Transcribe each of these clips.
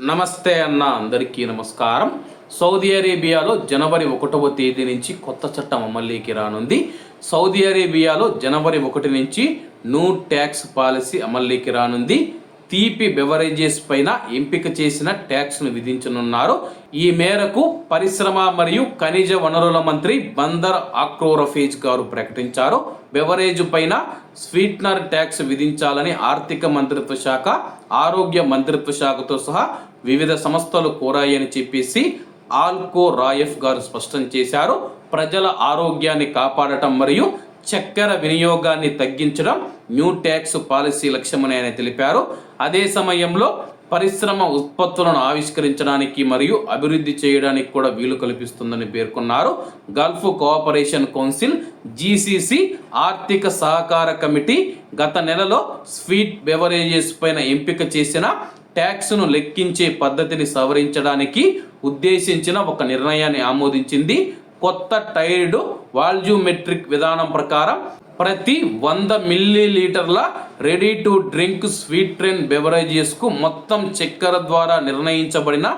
నమస్తే అన్న అందరికీ నమస్కారం. సౌదీ అరేబియాలో జనవరి ఒకటవ తేదీ నుంచి కొత్త చట్టం అమల్లోకి రానుంది. సౌదీ అరేబియాలో జనవరి ఒకటి నుంచి నూ ట్యాక్స్ పాలసీ అమల్లోకి రానుంది. తీపి బెవరేజెస్ పైన ఎంపిక చేసిన ట్యాక్స్ను విధించనున్నారు. ఈ మేరకు పరిశ్రమ మరియు ఖనిజ వనరుల మంత్రి బందర్ ఆక్రోరఫేజ్ గారు ప్రకటించారు. బెవరేజ్ పైన స్వీట్నర్ ట్యాక్స్ విధించాలని ఆర్థిక మంత్రిత్వ శాఖ ఆరోగ్య మంత్రిత్వ శాఖతో సహా వివిధ సంస్థలు కోరాయని చెప్పేసి ఆల్కో రాయఫ్ గారు స్పష్టం చేశారు. ప్రజల ఆరోగ్యాన్ని కాపాడటం మరియు చక్కెర వినియోగాన్ని తగ్గించడం న్యూ ట్యాక్స్ పాలసీ లక్ష్యమని ఆయన తెలిపారు. అదే సమయంలో పరిశ్రమ ఉత్పత్తులను ఆవిష్కరించడానికి మరియు అభివృద్ధి చేయడానికి కూడా వీలు కల్పిస్తుందని పేర్కొన్నారు. గల్ఫ్ కోఆపరేషన్ కౌన్సిల్ జీసీసీ ఆర్థిక సహకార కమిటీ గత నెలలో స్వీట్ బెవరేజెస్ పైన ఎంపిక చేసిన ట్యాక్స్ను లెక్కించే పద్ధతిని సవరించడానికి ఉద్దేశించిన ఒక నిర్ణయాన్ని ఆమోదించింది. కొత్త టైర్డ్ వాల్యూమెట్రిక్ విధానం ప్రకారం ప్రతి వంద మిల్లీ లీటర్ల రెడీ టు డ్రింక్ స్వీట్ ట్రెన్ బెవరేజెస్కు మొత్తం చక్కెర ద్వారా నిర్ణయించబడిన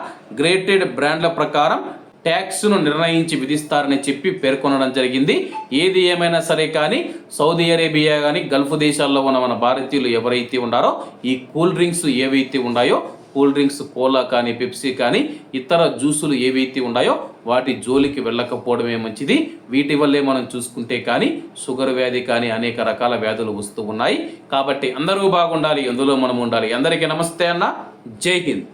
గ్రేటెడ్ బ్రాండ్ల ప్రకారం ట్యాక్స్ను నిర్ణయించి విధిస్తారని చెప్పి పేర్కొనడం జరిగింది. ఏది ఏమైనా సరే కానీ సౌదీ అరేబియా కానీ గల్ఫ్ దేశాల్లో ఉన్న మన భారతీయులు ఎవరైతే ఉన్నారో ఈ కూల్ డ్రింక్స్ ఏవైతే ఉన్నాయో కూల్ డ్రింక్స్ కోలా కానీ పెప్సీ కానీ ఇతర జ్యూసులు ఏవైతే ఉన్నాయో వాటి జోలికి వెళ్ళకపోవడమే మంచిది. వీటి వల్లే మనం చూసుకుంటే కానీ షుగర్ వ్యాధి కానీ అనేక రకాల వ్యాధులు వస్తూ ఉన్నాయి. కాబట్టి అందరూ బాగుండాలి ఎందులో మనం ఉండాలి. అందరికీ నమస్తే అన్న. జై హింద్.